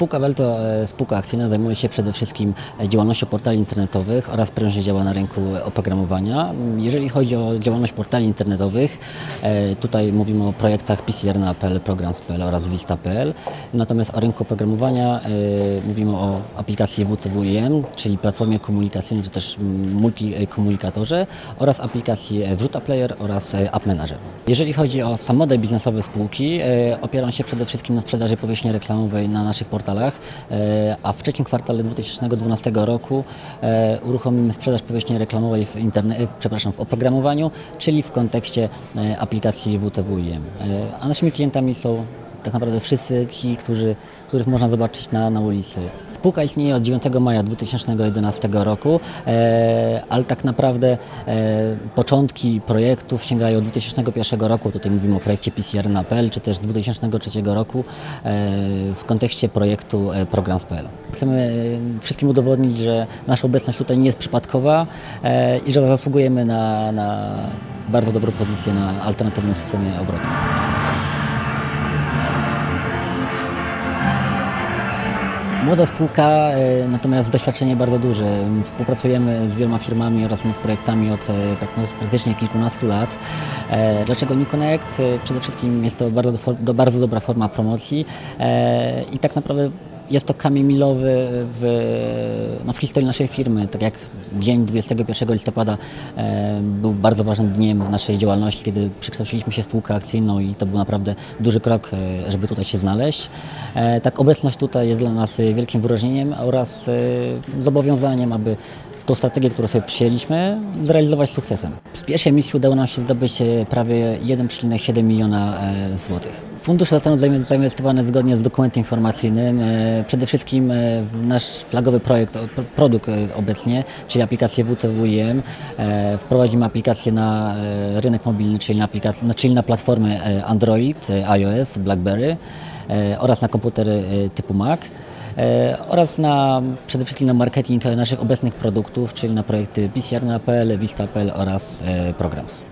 Spółka Bell to e, spółka akcyjna, zajmuje się przede wszystkim e, działalnością portali internetowych oraz prężnie działa na rynku oprogramowania. Jeżeli chodzi o działalność portali internetowych, e, tutaj mówimy o projektach PCR na PL, Programs.pl oraz Vista.pl. Natomiast o rynku oprogramowania mówimy o aplikacji WTWIM, czyli platformie komunikacyjnej, czy też multikomunikatorze oraz aplikacji Wrzuta Player oraz App Manager. Jeżeli chodzi o sam model biznesowy spółki, opieram się przede wszystkim na sprzedaży powierzchni reklamowej na naszych portalach, e, a w trzecim kwartale 2012 roku e, uruchomimy sprzedaż powierzchni reklamowej w, interne- przepraszam, w oprogramowaniu, czyli w kontekście e, aplikacji WTWIM. A naszymi klientami są tak naprawdę wszyscy ci, którzy, których można zobaczyć na, na ulicy. Spółka istnieje od 9 maja 2011 roku, e, ale tak naprawdę e, początki projektów sięgają 2001 roku. Tutaj mówimy o projekcie PCR na PL, czy też 2003 roku e, w kontekście projektu e, Programs.pl. Chcemy e, wszystkim udowodnić, że nasza obecność tutaj nie jest przypadkowa i że zasługujemy na, na bardzo dobrą pozycję na alternatywnym systemie obrotu. Młoda spółka, e, natomiast doświadczenie bardzo duże. Współpracujemy z wieloma firmami oraz nad projektami od tak, no, praktycznie kilkunastu lat. E, dlaczego New Connect? E, przede wszystkim jest to bardzo, bardzo dobra forma promocji i tak naprawdę jest to kamień milowy w, no, w historii naszej firmy. Tak jak dzień 21 listopada e, był bardzo ważnym dniem w naszej działalności, kiedy przekształciliśmy się w spółkę akcyjną i to był naprawdę duży krok, e, żeby tutaj się znaleźć. E, tak obecność tutaj jest dla nas wielkim wyróżnieniem oraz e, zobowiązaniem, aby tą strategię, którą sobie przyjęliśmy, zrealizować sukcesem. Pierwszej misji udało nam się zdobyć e, prawie 1,7 miliona e, złotych. Fundusze zostaną zainwestowane zgodnie z dokumentem informacyjnym. E, przede wszystkim w nasz flagowy projekt, produkt obecnie, czyli aplikację WTWIM. Wprowadzimy aplikację na rynek mobilny, czyli na, aplikację, czyli na platformy Android, iOS, BlackBerry oraz na komputery typu Mac. E, oraz na, przede wszystkim na marketing naszych obecnych produktów, czyli na projekty PCR.pl, Vista.pl oraz e, Programs.